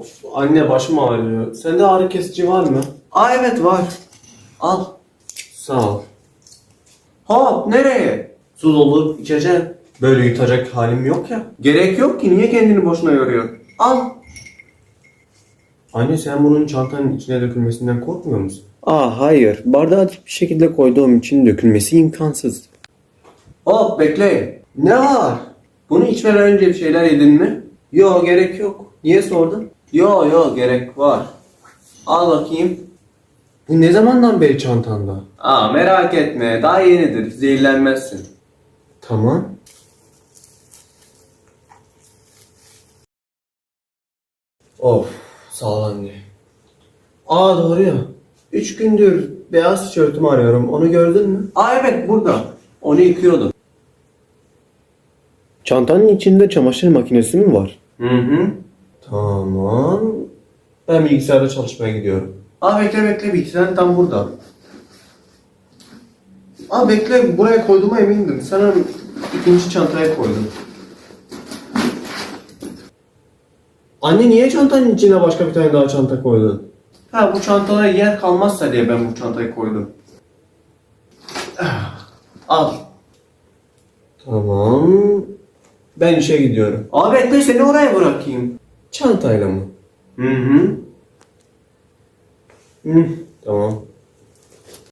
Of anne başım ağrıyor. Sende ağrı kesici var mı? Aa evet var. Al. Sağ ol. Hop nereye? Su dolu içeceğim. Böyle yutacak halim yok ya. Gerek yok ki niye kendini boşuna yoruyorsun? Al. Anne sen bunun çantanın içine dökülmesinden korkmuyor musun? Aa hayır. Bardağı dik bir şekilde koyduğum için dökülmesi imkansız. Hop bekle. Ne var? Bunu içmeden önce bir şeyler yedin mi? Yo gerek yok. Niye sordun? Yo yo gerek var. Al bakayım. Bu ne zamandan beri çantanda? Aa merak etme daha yenidir zehirlenmezsin. Tamam. Of sağ ol anne. Aa doğru ya. Üç gündür beyaz tişörtümü arıyorum. Onu gördün mü? Aa evet burada. Onu yıkıyordum. Çantanın içinde çamaşır makinesi mi var? Hı hı. Tamam. Ben bilgisayarda çalışmaya gidiyorum. Aa bekle bekle bilgisayar tam burada. Aa bekle buraya koyduğuma emindim. Sana ikinci çantaya koydum. Anne niye çantanın içine başka bir tane daha çanta koydun? Ha bu çantada yer kalmazsa diye ben bu çantayı koydum. Ah, Al. Tamam. Ben işe gidiyorum. Aa bekle seni oraya bırakayım. Çantayla mı? Hı hı. Hı, tamam.